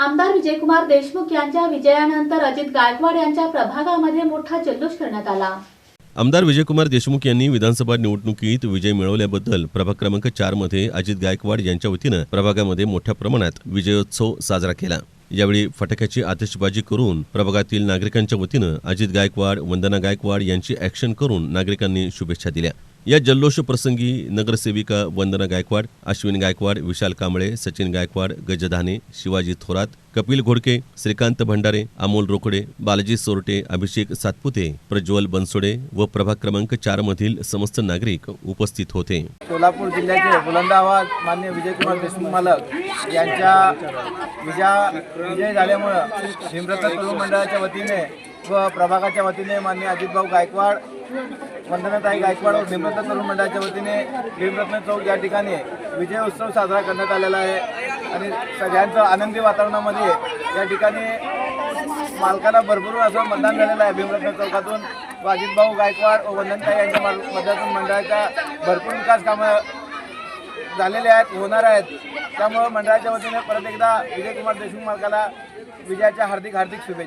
आमदार विजयकुमार देशमुख यांच्या विजयानंतर अजित गायकवाड यांच्या प्रभागामध्ये मोठा जल्लोष करण्यात आला. आमदार विजयकुमार देशमुख यांनी विधानसभा निवडणुकीत विजय मिळवल्याबद्दल प्रभाग क्रमांक चारमध्ये अजित गायकवाड यांच्या वतीनं प्रभागामध्ये मोठ्या प्रमाणात विजयोत्सव साजरा केला. यावेळी फटाक्याची आतिषबाजी करून प्रभागातील नागरिकांच्या वतीनं अजित गायकवाड वंदना गायकवाड यांची ॲक्शन करून नागरिकांनी शुभेच्छा दिल्या. या जल्लोष प्रसंगी नगरसेविका वंदना गायकवाड अश्विन गायकवाड विशाल कांबळे सचिन गायकवाड गजधाने शिवाजी थोरात कपिल घोडके श्रीकांत भंडारे अमोल रोकडे बालाजी सोरटे अभिषेक सातपुते प्रज्वल बनसोडे व प्रभाग क्रमांक चार मधील समस्त नागरिक उपस्थित होते. सोलापूर जिल्ह्याचे बुलंद आवाज मान्य विजयकुमार देशमुख मालक यांच्या विजया विजय झाल्यामुळं भीमरत्न मंडळाच्या वतीने व प्रभागाच्या वतीने मान्य अजितभाऊ गायकवाड वंदनाताई गायकवाड व भीमरत्न तरुण मंडळाच्या वतीने भीमरत्न चौक या ठिकाणी विजय उत्सव साजरा करण्यात आलेला आहे. आणि सगळ्यांचं आनंदी वातावरणामध्ये या ठिकाणी मालकाला भरपूर असं मतदान झालेलं आहे भीमरत्न चौकातून. व गायकवाड व वंदनताई यांच्या माल- मतदान मंडळाच्या भरपूर विकास कामं झालेले आहेत होणार आहेत. त्यामुळं मंडळाच्या वतीने परत एकदा विजयकुमार देशमुख मालकाला विजयाच्या हार्दिक हार्दिक शुभेच्छा.